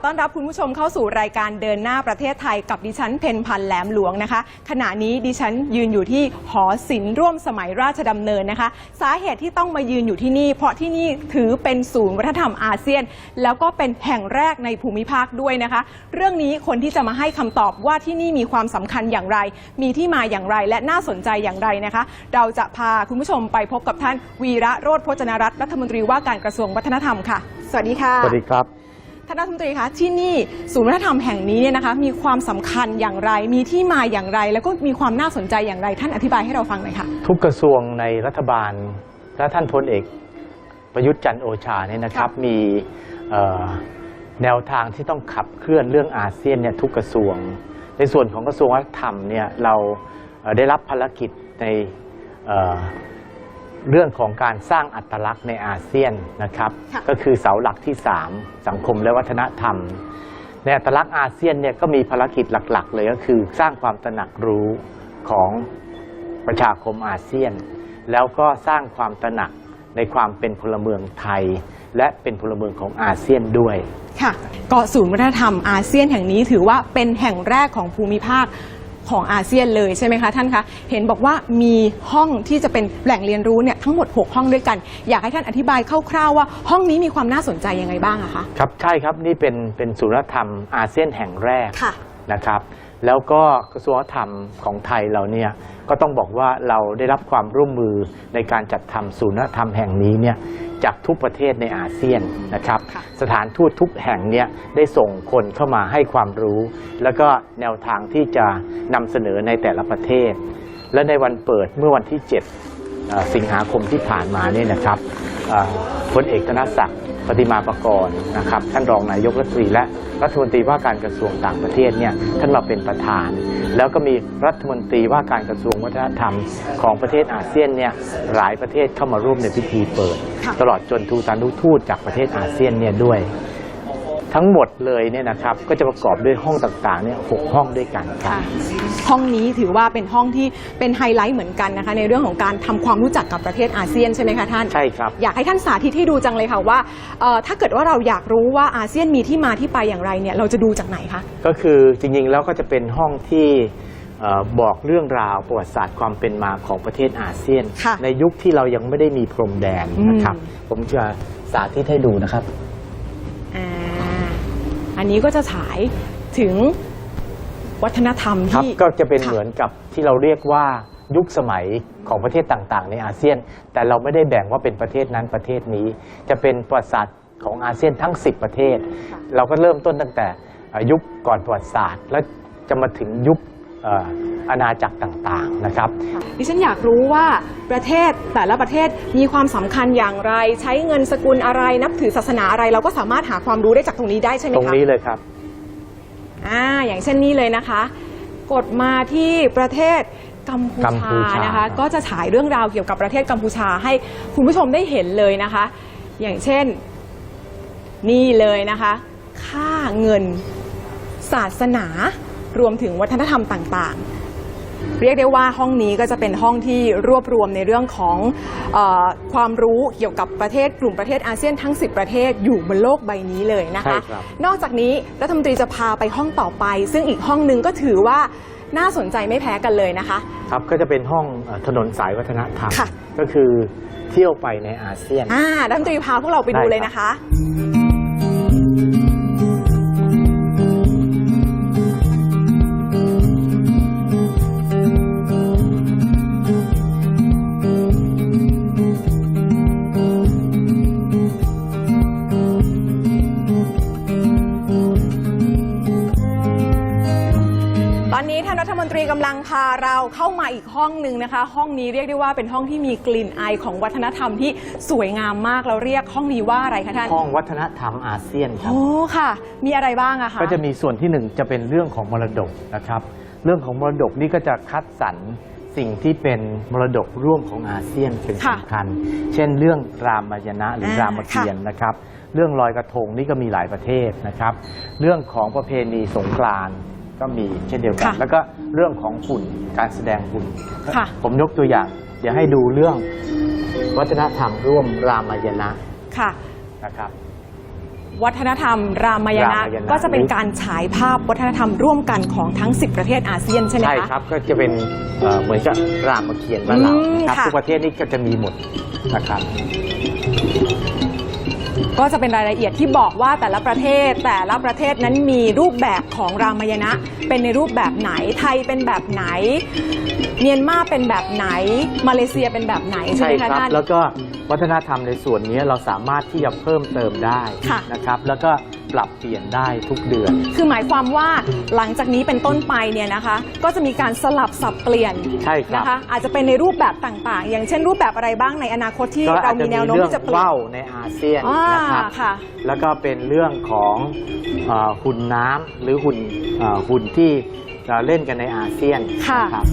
ขอต้อนรับคุณผู้ชมเข้าสู่รายการเดินหน้าประเทศไทยกับดิฉันเพนพันธ์แหลมหลวงนะคะ ขณะนี้ดิฉันยืนอยู่ที่หอศิลป์ร่วมสมัยราชดำเนินนะคะ สาเหตุที่ต้องมายืนอยู่ที่นี่ เพราะที่นี่ถือเป็นศูนย์วัฒนธรรมอาเซียน แล้วก็เป็นแห่งแรกในภูมิภาคด้วยนะคะ เรื่องนี้คนที่จะมาให้คำตอบว่าที่นี่มีความสำคัญอย่างไร มีที่มาอย่างไรและน่าสนใจอย่างไรนะคะ เราจะพาคุณผู้ชมไปพบกับท่านวีระโรธพจนรัตน์รัฐมนตรีว่าการกระทรวงวัฒนธรรมค่ะ สวัสดีค่ะสวัสดีครับ ท่านรัฐมนตรีคะที่นี่ศูนย์วัฒนธรรมแห่งนี้เนี่ยนะคะมีความสำคัญอย่างไร มีที่มาอย่างไร แล้วก็มีความน่าสนใจอย่างไร ท่านอธิบายให้เราฟังหน่อยค่ะทุกกระทรวงในรัฐบาลและท่านพลเอก ประยุทธ์จันทร์โอชาเนี่ยนะครับค่ะมีเอ่อแนวทางที่ต้องขับเคลื่อนเรื่องอาเซียนเนี่ยทุกกระทรวง ในส่วนของกระทรวงวัฒนธรรมเนี่ยเราเอ่อได้รับภารกิจใน เอ่อเรื่องของการสร้างอัตลักษณ์ในอาเซียนนะครับค่ะก็คือเสาหลักที่ 3 สังคมและวัฒนธรรม ในอัตลักษณ์อาเซียนเนี่ยก็มีภารกิจหลัก ๆ เลยก็คือสร้างความตระหนักรู้ของประชาคมอาเซียน แล้วก็สร้างความตระหนักในความเป็นพลเมืองไทย และเป็นพลเมืองของอาเซียนด้วยค่ะก็ศูนย์วัฒนธรรมอาเซียนแห่งนี้ถือว่าเป็นแห่งแรกของภูมิภาค ของอาเซียนเลยใช่ไหมคะท่านคะเห็นบอกว่ามีห้องที่จะเป็นแหล่งเรียนรู้เนี่ยทั้งหมด 6 ห้องด้วยกัน อยากให้ท่านอธิบายคร่าวๆว่าห้องนี้มีความน่าสนใจยังไงบ้างอะคะครับใช่ครับนี่เป็นเป็นศูนย์วัฒนธรรมอาเซียนแห่งแรกค่ะนะครับ แล้วก็กระทรวงวัฒนธรรมของไทยเราเนี่ยก็ต้องบอกว่าเราได้รับความร่วมมือในการจัดทำศูนย์วัฒนธรรมแห่งนี้เนี่ยจากทุกประเทศในอาเซียนนะครับค่ะสถานทูตทุกแห่งเนี่ยได้ส่งคนเข้ามาให้ความรู้ แล้วก็แนวทางที่จะนำเสนอในแต่ละประเทศ และในวันเปิดเมื่อวันที่7เอ่อสิงหาคมที่ผ่านมาเนี่ยนะครับเอ่อพลเอกธนศักดิ์ ปฏิมาประกรณ์นะครับ ท่านรองนายกรัฐมนตรีและรัฐมนตรีว่าการกระทรวงต่างประเทศเนี่ยท่านมาเป็นประธาน แล้วก็มีรัฐมนตรีว่าการกระทรวงวัฒนธรรมของประเทศอาเซียนเนี่ยหลายประเทศเข้ามาร่วมในพิธีเปิดค่ะตลอดจนทูตานุทูตจากประเทศอาเซียนเนี่ยด้วย ทั้งหมดเลยเนี่ยนะครับก็จะประกอบด้วยห้องต่างๆเนี่ยหกห้องด้วยกันครับ ค่ะห้องนี้ถือว่าเป็นห้องที่เป็นไฮไลท์เหมือนกันนะคะ ในเรื่องของการทำความรู้จักกับประเทศอาเซียนใช่ไหมคะท่าน ใช่ครับ อยากให้ท่านสาธิตให้ดูจังเลยค่ะว่าเอ่อถ้าเกิดว่าเราอยากรู้ว่าอาเซียนมีที่มาที่ไปอย่างไรเนี่ยเราจะดูจากไหนคะ ก็คือจริงๆแล้วก็จะเป็นห้องที่เอ่อบอกเรื่องราวประวัติศาสตร์ความเป็นมาของประเทศอาเซียน ค่ะในยุคที่เรายังไม่ได้มีพรมแดนนะครับอืมผมจะสาธิตให้ดูนะครับอ่า อันนี้ก็จะฉายถึงวัฒนธรรมครับที่ก็จะเป็นเหมือนกับที่เราเรียกว่ายุคสมัยของประเทศต่างๆ ในอาเซียน แต่เราไม่ได้แบ่งว่าเป็นประเทศนั้นประเทศนี้ จะเป็นประวัติศาสตร์ของอาเซียนทั้ง 10 ประเทศ เราก็เริ่มต้นตั้งแต่เอ่อยุคก่อนประวัติศาสตร์ แล้วจะมาถึงยุค อ่ออาณาจักรต่างๆนะครับ ดิฉันอยากรู้ว่าประเทศแต่ละประเทศมีความสำคัญอย่างไร ใช้เงินสกุลอะไรนับถือศาสนาอะไร เราก็สามารถหาความรู้ได้จากตรงนี้ได้ใช่ไหมตรงคะนี้เลยครับอ่าอย่างเช่นนี้เลยนะคะ กดมาที่ประเทศกัมพูกัมพูชาชานนะคะครับก็จะฉายเรื่องราวเกี่ยวกับประเทศกัมพูชาให้คุณผู้ชมได้เห็นเลยนะคะ อย่างเช่นนี่เลยนะคะ ค่าเงินศาสนา รวมถึงวัฒนธรรมต่างๆ เรียกได้ว่าห้องนี้ก็จะเป็นห้องที่รวบรวมในเรื่องของเออความรู้เกี่ยวกับประเทศกลุ่มประเทศอาเซียนทั้ง 10 ประเทศอยู่บนโลกใบนี้เลยนะคะใช่ครับนอกจากนี้รัฐมนตรีจะพาไปห้องต่อไป ซึ่งอีกห้องหนึ่งก็ถือว่าน่าสนใจไม่แพ้กันเลยนะคะ ครับก็จะเป็นห้องเอ่อถนนสายวัฒนธรรมค่ะก็คือเที่ยวไปในอาเซียนอ่ารัฐมนตรีพาพวกเราไปดูได้ครับเลยนะคะ พาเราเข้ามาอีกห้องหนึ่งนะคะ ห้องนี้เรียกได้ว่าเป็นห้องที่มีกลิ่นอายของวัฒนธรรมที่สวยงามมากเราเรียกห้องนี้ว่าอะไรคะท่านห้องวัฒนธรรมอาเซียนครับโอ้ค่ะ มีอะไรบ้างอะคะก็จะมีส่วนที่หนึ่งจะเป็นเรื่องของมรดกนะครับ เรื่องของมรดกนี่ก็จะคัดสรรสิ่งที่เป็นมรดกร่วมของอาเซียนเป็นค่ะสำคัญ เช่นเรื่องรามายณะหรืออ่ารามเกียรติ์นะครับ เรื่องลอยกระทงนี่ก็มีหลายประเทศนะครับ เรื่องของประเพณีสงกรานต์ ก็มีเช่นเดียวกัน ค่ะแล้วก็เรื่องของหุ่นการแสดงหุ่นค่ะ ผมยกตัวอย่าง เดี๋ยวให้ดูเรื่องวัฒนธรรมร่วมรามายณะค่ะ นะครับ วัฒนธรรม รามายณะรามายณะ ก็จะเป็นการฉายภาพวัฒนธรรมร่วมกันของทั้ง 10 ประเทศอาเซียนใช่ไหมใช่คะครับก็จะเป็นเอ่อเหมือนกับรามเกียรติ์บ้านเราอืมนะครับค่ะ ทุกประเทศนี่ก็จะมีหมดนะครับ ก็จะเป็นรายละเอียดที่บอกว่าแต่ละประเทศแต่ละประเทศนั้นมีรูปแบบของรามายณะ เป็นในรูปแบบไหนไทยเป็นแบบไหน เมียนมาเป็นแบบไหน มาเลเซียเป็นแบบไหนใช่ใช่ไหมคคะรับท่าน แล้วก็วัฒนธรรมในส่วนนี้เราสามารถที่จะเพิ่มเติมได้ค่ะนะครับ แล้วก็ ปรับเปลี่ยนได้ทุกเดือน คือหมายความว่าหลังจากนี้เป็นต้นไปเนี่ยนะคะ ก็จะมีการสลับสับเปลี่ยนใช่ครับ นะคะ อาจจะเป็นในรูปแบบต่างๆ อย่างเช่นรูปแบบอะไรบ้างในอนาคตที่ก็เราอาจจะมีมีแนวโน้มเรื่องที่จะเปลี่ยนว่าวในอาเซียนอ่านะครับ ค่ะ แล้วก็เป็นเรื่องของเออหุ่นน้ำหรือหุ่นเอ่อหุ่นที่เอ่อเล่นกันในอาเซียนค่ะ นะครับ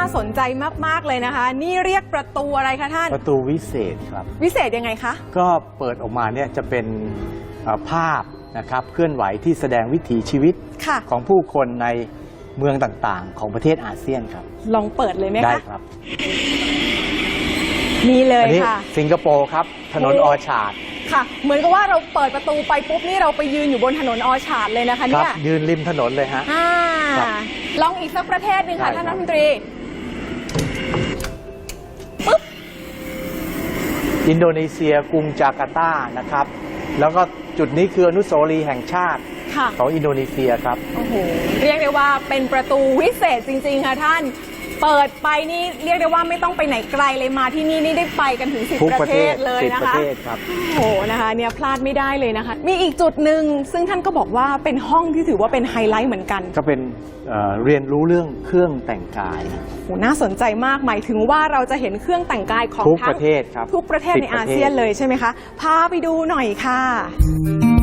นึ่งที่น่าสนใจมาก ๆ เลยนะคะ นี่เรียกประตูอะไรคะท่าน ประตูวิเศษครับ วิเศษยังไงคะ ก็เปิดออกมาเนี่ยจะเป็นเอ่อภาพนะครับเคลื่อนไหวที่แสดงวิถีชีวิตค่ะของผู้คนในเมืองต่างๆ ของประเทศอาเซียนครับ ลองเปิดเลยไหมได้คะครับ นี่เลยอันี้ค่ะ สิงคโปร์ครับ ถนนโอ้ออชาร์ดค่ะ เหมือนกับว่าเราเปิดประตูไปปุ๊บนี่เราไปยืนอยู่บนถนนออชาร์ดเลยนะคะครัเนี่บยยืนริมถนนเลยฮะอ่าครับลองอีกสักประเทศหนึ่งค่ะได้ท่านครัรับฐมนตรี อินโดนีเซียกรุงจาการ์ตานะครับ แล้วก็จุดนี้คืออนุสาวรีย์แห่งชาติค่ะ ของอินโดนีเซียครับ โอ้โห เรียกได้ว่าเป็นประตูวิเศษจริง ๆ ค่ะท่าน เปิดไปนี่เรียกได้ว่าไม่ต้องไปไหนไกลเลยมาที่นี่นี่ได้ไปกันถึงสิบทุกปประระเทเทศศเลยสิบนะประคะ เทศครับ โอ้โหนะคะเนี่ยพลาดไม่ได้เลยนะคะ มีอีกจุดหนึ่งซึ่งท่านก็บอกว่าเป็นห้องที่ถือว่าเป็นไฮไลท์เหมือนกันก็เป็นเอ่อเรียนรู้เรื่องเครื่องแต่งกายโอ้โหน่าสนใจมากหมายถึงว่าเราจะเห็นเครื่องแต่งกายของทุกทั้งประเทศครับทุกประเทศสิบในประเทศอาเซียนเลยใช่ไหมคะพาไปดูหน่อยค่ะ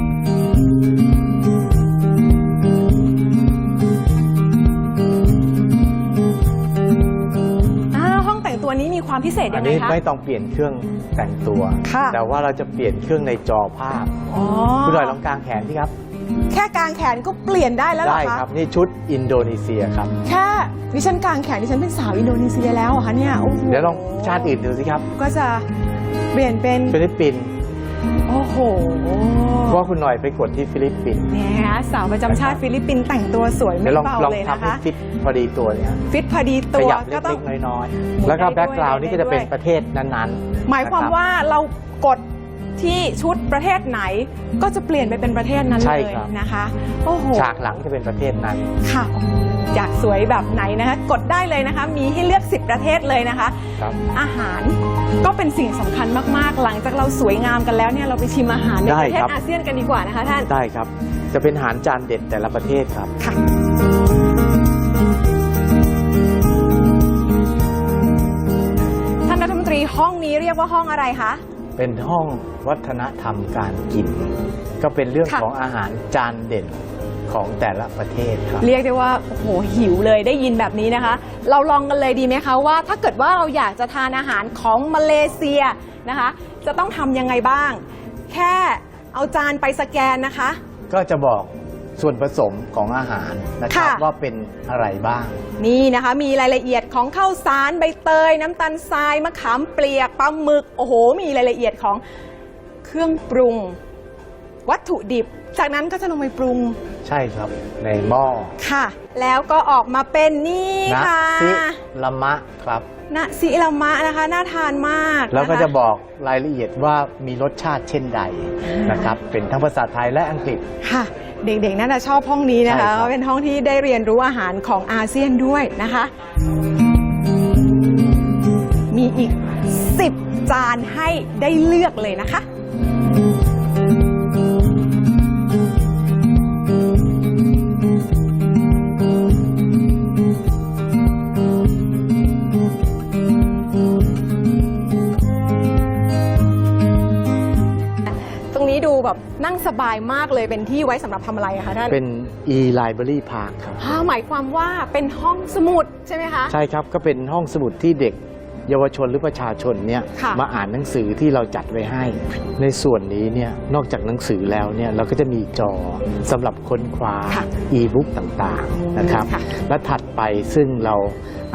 ความพิเศษอัยันงไงนี้คะ ไม่ต้องเปลี่ยนเครื่องแต่งตัว ค่ะ แต่ว่าเราจะเปลี่ยนเครื่องในจอภาพ อ๋อคุณหน่อยลองกางแขนสิครับ แค่กางแขนก็เปลี่ยนได้แล้วเหรได้อคะครับ นี่ชุดอินโดนีเซียครับ แค่ดิฉันกางแขนดิฉันเป็นสาวอินโดนีเซียแล้วเหรอคะเนี่ยโอ้โหเดี๋ยวลองชาติอื่นดูสิครับ ก็จะเปลี่ยนเป็นฟิลิปปินส์ โอ้โหเพราะว่าคุณหน่อยไปกดที่ฟิลิปปินส์เนี่ยสาวประจำชาติฟิลิปปินส์แต่งตัวสวยเดี๋ไม่ยวลองเบาลองเลยนะทำให้คะฟิตพอดีตัวเนี่ยฟิตพอดีขตัวยับก็ต้อเล็งกๆน้อยหมุนๆแล้วก็ได้ด้วยแบ็กกราวน์นี่ก็จะเป็นได้ด้วยประเทศนั้นๆ หมายความนะครับว่าเรากด ที่ชุดประเทศไหนก็จะเปลี่ยนไปเป็นประเทศนั้นใช่เลยครับ นะคะโอ้โหฉากหลังจะเป็นประเทศนั้น ค่ะโอ้โหอยากสวยแบบไหนนะคะ กดได้เลยนะคะ มีให้เลือก 10 ประเทศเลยนะคะ ครับ อาหารก็เป็นสิ่งสำคัญมากๆ หลังจากเราสวยงามกันแล้วเนี่ยเราไปชิมอาหารในได้ประเทศครับ อาเซียนกันดีกว่านะคะท่าน ได้ครับ จะเป็นอาหารจานเด็ดแต่ละประเทศครับ ค่ะ ท่านรัฐมนตรีห้องนี้เรียกว่าห้องอะไรคะ เป็นห้องวัฒนธรรมการกิน ก็เป็นเรื่องค่ะของอาหารจานเด่นของแต่ละประเทศครับ เรียกได้ว่าโอ้โหหิวเลยได้ยินแบบนี้นะคะ เราลองกันเลยดีไหมคะว่า ถ้าเกิดว่าเราอยากจะทานอาหารของมาเลเซียนะคะ จะต้องทำยังไงบ้าง แค่เอาจานไปสแกนนะคะ ก็จะบอก ส่วนผสมของอาหารนะครับค่ะ ว่าเป็นอะไรบ้าง นี่นะคะมีรายละเอียดของข้าวสารใบเตย น้ำตาลทรายมะขามเปียกปลาหมึกโอ้โห มีรายละเอียดของเครื่องปรุง วัตถุดิบ จากนั้นก็จะลงไปปรุงใช่ครับในหม้อค่ะ แล้วก็ออกมาเป็นนี่นะค่ะซิละมะครับ นะซิลามะนะคะ น่าทานมากแล้วก็นค จะบอกรายละเอียดว่ามีรสชาติเช่นใดนะครับ เป็นทั้งภาษาไทยและอังกฤษ ค่ะ เด็กๆน่าจะชอบห้องนี้นะใช่คะครับเป็นห้องที่ได้เรียนรู้อาหารของอาเซียนด้วยนะคะ มีอีก 10 จานให้ได้เลือกเลยนะคะายมากเลยเป็นที่ไว้สำหรับทำอะไรอะคะท่านเป็น e-library park ครับ อ่าหมายความว่าเป็นห้องสมุดใช่ไหมคะ ใช่ครับ ก็เป็นห้องสมุดที่เด็ก เยาวชนหรือประชาชนเนี่ยค่ะมาอ่านหนังสือที่เราจัดไว้ให้ ในส่วนนี้เนี่ยนอกจากหนังสือแล้วเนี่ยเราก็จะมีจอสำหรับค้นคว้าค่ะอีบุ๊กต่างๆนะครับค่ะและถัดไปซึ่งเรา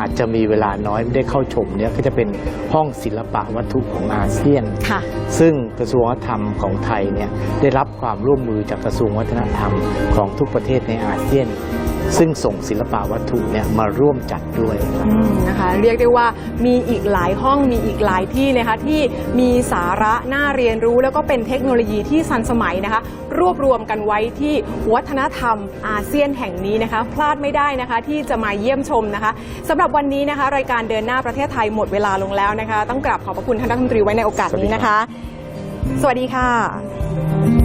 อาจจะมีเวลาน้อยไม่ได้เข้าชมเนี่ยก็จะเป็นห้องศิลปะวัตถุของอาเซียนค่ะซึ่งกระทรวงวัฒนธรรมของไทยเนี่ยได้รับความร่วมมือจากกระทรวงวัฒนธรรมของทุกประเทศในอาเซียน ซึ่งส่งศิลปะวัตถุเนี่ยมาร่วมจัดด้วยครับอืมนะคะเรียกได้ว่ามีอีกหลายห้องมีอีกหลายที่นะคะที่มีสาระน่าเรียนรู้ แล้วก็เป็นเทคโนโลยีที่ทันสมัยนะคะ รวบรวมกันไว้ที่วัฒนธรรมอาเซียนแห่งนี้นะคะ พลาดไม่ได้นะคะที่จะมาเยี่ยมชมนะคะสำหรับวันนี้นะคะ รายการเดินหน้าประเทศไทยหมดเวลาลงแล้วนะคะ ต้องกราบขอบพระคุณท่านรัฐมนตรีไว้ในโอกาสนี้นะคะ สวัสดีค่ะ